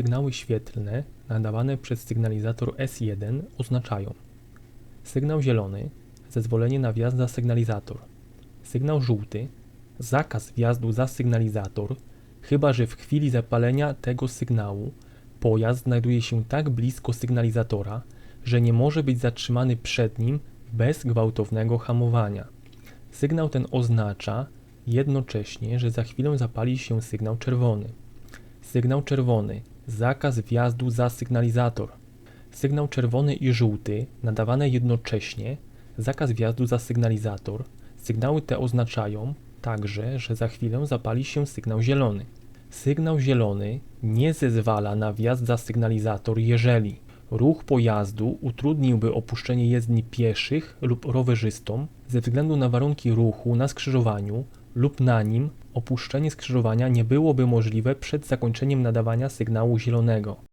sygnały świetlne nadawane przez sygnalizator S1 oznaczają sygnał zielony zezwolenie na wjazd za sygnalizator, sygnał żółty zakaz wjazdu za sygnalizator, chyba że w chwili zapalenia tego sygnału pojazd znajduje się tak blisko sygnalizatora, że nie może być zatrzymany przed nim bez gwałtownego hamowania. Sygnał ten oznacza jednocześnie, że za chwilę zapali się sygnał czerwony. Sygnał czerwony zakaz wjazdu za sygnalizator. Sygnał czerwony i żółty nadawane jednocześnie zakaz wjazdu za sygnalizator. Sygnały te oznaczają także, że za chwilę zapali się sygnał zielony. Sygnał zielony nie zezwala na wjazd za sygnalizator, jeżeli ruch pojazdu utrudniłby opuszczenie jezdni pieszych lub rowerzystom ze względu na warunki ruchu na skrzyżowaniu lub na nim opuszczenie skrzyżowania nie byłoby możliwe przed zakończeniem nadawania sygnału zielonego.